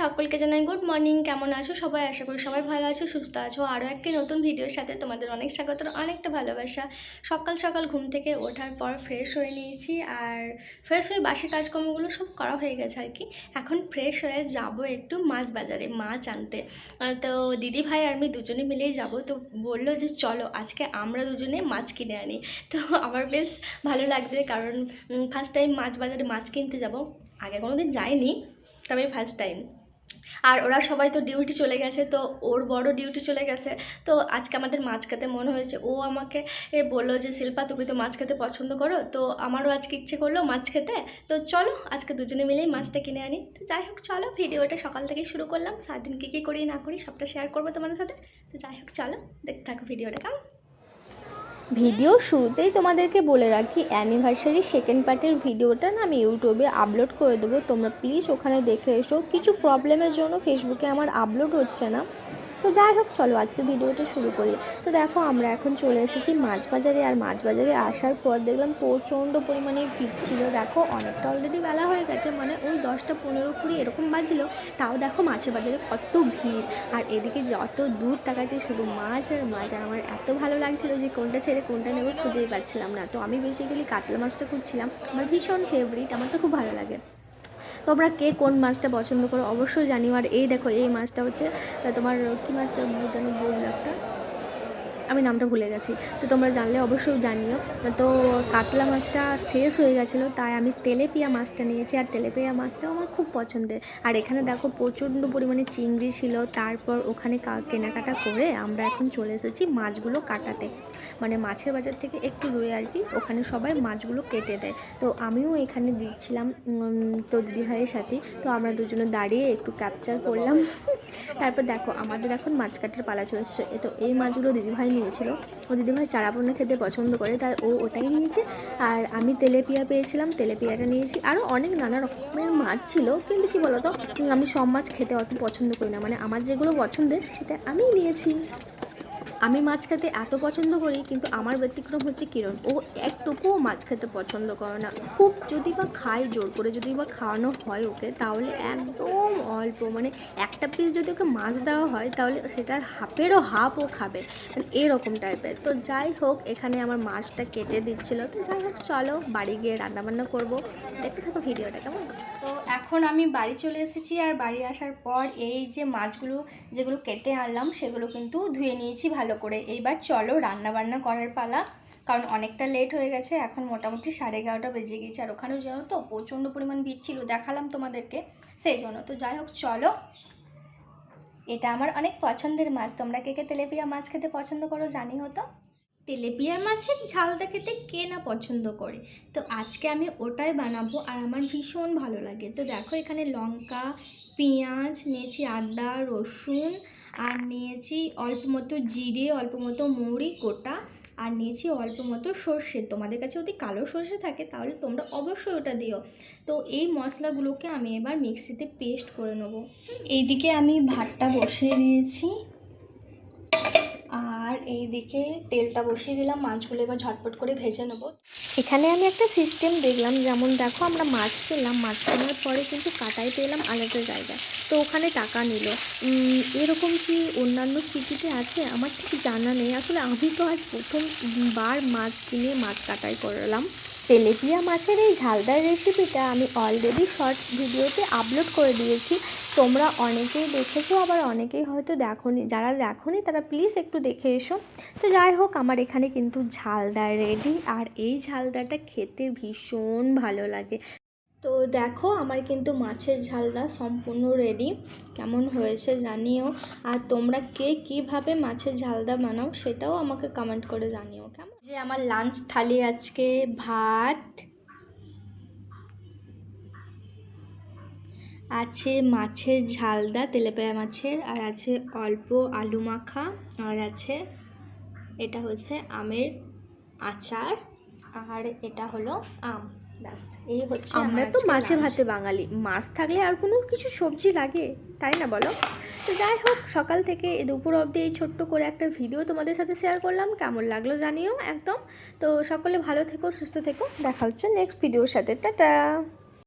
সকলকে জানাই good morning কেমন আছো? সবাই আশা করি সবাই ভালো আছো, সুস্থ আছো। আরও একটি নতুন ভিডিওর সাথে তোমাদের অনেক স্বাগত অনেকটা ভালোবাসা। সকাল সকাল ঘুম থেকে ওঠার পর ফ্রেশ হয়ে নিয়েছি আর ফ্রেশ হয়ে বাসি কাজকর্মগুলো সব করা হয়ে গেছে আর কি। এখন ফ্রেশ হয়ে যাব একটু মাছ বাজারে, মাছ আনতে। তো দিদি ভাই আর আমি দুজনে মিলেই যাব। তো বলল যে চলো, আজকে আমরা দুজনে মাছ কিনে আনি। তো আমার বেশ ভালো লাগছে কারণ ফার্স্ট টাইম মাছ বাজারে মাছ কিনতে যাব। আগে কোনো দিন যাইনি। তবে ফার্স্ট টাইম আর ওরা সবাই তো ডিউটি চলে গেছে, তো ওর বড় ডিউটি চলে গেছে। তো আজকে আমাদের মাছ খেতে মনে হয়েছে। ও আমাকে এ বলল যে, শিল্পা, তুমি তো মাছ খেতে পছন্দ করো, তো আমারও আজকে ইচ্ছে করল মাছ খেতে। তো চলো, আজকে দুজনে মিলেই মাছটা কিনে আনি। তো যাই হোক, চলো, ভিডিওটা সকাল থেকেই শুরু করলাম। সারাদিন কী কী করি না করি সবটা শেয়ার করব তোমাদের সাথে। তো যাই হোক, চলো, দেখতে থাকো ভিডিওটা, কেমন? ভিডিও শুরুতেই তোমাদেরকে বলে রাখি অ্যানিভার্সারি সেকেন্ড পার্টের ভিডিওটা না আমি ইউটিউবে আপলোড করে দেবো। তোমরা প্লিজ ওখানে দেখে এসো। কিছু প্রবলেমের জন্য ফেসবুকে আমার আপলোড হচ্ছে না। তো যাই হোক, চলো আজকে ভিডিওটা শুরু করি। তো দেখো, আমরা এখন চলে এসেছি মাছ বাজারে আর মাছ বাজারে আসার পর দেখলাম প্রচণ্ড পরিমাণে ভিড় ছিল। দেখো, অনেকটা অলরেডি বেলা হয়ে গেছে মানে ওই দশটা পনেরো কুড়ি এরকম বাজলো তাও দেখো মাছের বাজারে কত ভিড়। আর এদিকে যত দূর তাকাচ্ছি, শুধু মাছ আর মাছ। আর আমার এত ভালো লাগছিল যে কোনটা ছেড়ে কোনটা নেব খুঁজেই পাচ্ছিলাম না। তো আমি বেসিক্যালি কাতলা মাছটা খুঁজছিলাম। আমার ভীষণ ফেভারিট আমার তো খুব ভালো লাগে। তোমরা কে কোন মাছটা পছন্দ করো? অবশ্যই জানিও। আর এই দেখো, এই মাছটা হচ্ছে, তোমার কী মাছ যেন বললাম একটা? আমি নামটা ভুলে গেছি। তো তোমরা জানলে অবশ্যই জানিও। তো কাতলা মাছটা শেষ হয়ে গেছিল, তাই আমি তেলেপিয়া মাছটা নিয়েছি। আর তেলেপিয়া মাছটাও আমার খুব পছন্দের। আর এখানে দেখো প্রচণ্ড পরিমাণে চিংড়ি ছিল, তারপর ওখানে কেনাকাটা করে আমরা এখন চলে এসেছি মাছগুলো কাটাতে। মানে মাছের বাজার থেকে একটু দূরে আর কি, ওখানে সবাই মাছগুলো কেটে দেয়। তো আমিও এখানে দিচ্ছিলাম তো দিদিভাইয়ের সাথে। তো আমরা দুজনে দাঁড়িয়ে একটু ক্যাপচার করলাম। তারপর দেখো, আমাদের এখন মাছ কাটার পালা চলছে। তো এই মাছগুলো দিদিভাই নিয়েছিল। ও দিদিভাই চারাপোনা খেতে পছন্দ করে, তাই ও ওটাই নিয়েছে। আর আমি তেলেপিয়া পেয়েছিলাম, তেলেপিয়াটা নিয়েছি। আরও অনেক নানা রকমের মাছ ছিল, কিন্তু কি বলতো, আমি সব মাছ খেতে অত পছন্দ করি না। মানে আমার যেগুলো পছন্দের, সেটা আমিই নিয়েছি। আমি মাছ খেতে এত পছন্দ করি, কিন্তু আমার ব্যতিক্রম হচ্ছে কিরণ। ও একটুকুও মাছ খেতে পছন্দ করে না। খুব যদি বা খায়, জোর করে যদি বা খাওয়ানো হয় ওকে, তাহলে একদম অল্প। মানে একটা পিস যদি ওকে মাছ দেওয়া হয়, তাহলে সেটার হাফেরও হাফ ও খাবে। মানে এরকম টাইপের তো যাই হোক, এখানে আমার মাছটা কেটে দিচ্ছিল। তো যাই হোক, চলো বাড়ি গিয়ে রান্নাবান্না করব। দেখতে থাকো ভিডিওটা, কেমন? তো এখন আমি বাড়ি চলে এসেছি, আর বাড়ি আসার পর এই যে মাছগুলো, যেগুলো কেটে আনলাম, সেগুলো কিন্তু ধুয়ে নিয়েছি ভালো করে। এইবার চলো রান্না বান্না করার পালা, কারণ অনেকটা লেট হয়ে গেছে, এখন মোটামুটি সাড়ে এগারোটা বেজে গেছে। আর ওখানেও জানো তো প্রচণ্ড পরিমাণ ভিড় ছিল, দেখালাম তোমাদেরকে। সেই জন্য তো যাই হোক, চলো। এটা আমার অনেক পছন্দের মাছ। তোমরা কে কে তেলেপিয়া মাছ খেতে পছন্দ করো জানি হতো। তেলেপিয়া মাছের ঝালটা খেতে কে না পছন্দ করে? তো আজকে আমি ওটাই বানাবো আর আমার ভীষণ ভালো লাগে। তো দেখো এখানে লঙ্কা, পেঁয়াজ, নিয়েছি আদা, রসুন আর নিয়েছি অল্প মতো জিরে, অল্প মতো মৌরি গোটা, আর নিয়েছি অল্প মতো সর্ষে। তোমাদের কাছে যদি কালো সর্ষে থাকে, তাহলে তোমরা অবশ্যই ওটা দিও। তো এই মশলাগুলোকে আমি এবার মিক্সিতে পেস্ট করে নেব। এইদিকে আমি ভাতটা বসিয়ে দিয়েছি। আর এইদিকে তেলটা বসিয়ে দিলাম, মাছগুলো এবার ঝটপট করে ভেজে নেব। এখানে আমি একটা সিস্টেম দেখলাম, যেমন দেখো আমরা মাছ পেলাম, মাছ কেনার পরে কিন্তু কাটাই পেলাম আলাদা জায়গা। তো ওখানে টাকা নিল। এরকম কি অন্যান্য সিটিতে আছে? আমার ঠিক জানা নেই। আসলে আমি তো আজ প্রথমবার মাছ কিনে মাছ কাটাই করলাম। তেলেপিয়া মাছের এই ঝালদার রেসিপিটা আমি অলরেডি শর্ট ভিডিওতে আপলোড করে দিয়েছি। তোমরা অনেকেই দেখেছ, আবার অনেকেই হয়তো দেখোনি। যারা দেখোনি, তারা প্লিজ একটু দেখে এসো। তো যাই হোক, আমার এখানে কিন্তু ঝালদা রেডি আর এই ঝালদাটা খেতে ভীষণ ভালো লাগে। তো দেখো, আমার কিন্তু মাছের ঝালটা সম্পূর্ণ রেডি কেমন হয়েছে জানিও। আর তোমরা কে কীভাবে মাছের ঝালদা বানাও সেটাও আমাকে কমেন্ট করে জানিও, কেমন? যে আমার লাঞ্চ থালি আজকে, ভাত আছে মাছের ঝালদা তেলেপিয়া মাছের, আর আছে অল্প আলু মাখা, আর আছে এটা হচ্ছে আমের আচার, আর এটা হলো আম। ব্যাস এই হচ্ছে আমরা তো মাঝে মাছে। ভাতে বাঙালি। মাছ থাকলে আর কোনো কিছু সবজি লাগে তাই না বলো? তো যাই হোক সকাল থেকে দুপুর অবধি এই ছোট্ট করে একটা ভিডিও তোমাদের সাথে শেয়ার করলাম। কেমন লাগল জানিও একদম। তো সকলে ভালো থেকো সুস্থ থেকো। দেখা হচ্ছে নেক্সট ভিডিওর সাথে। টাটা!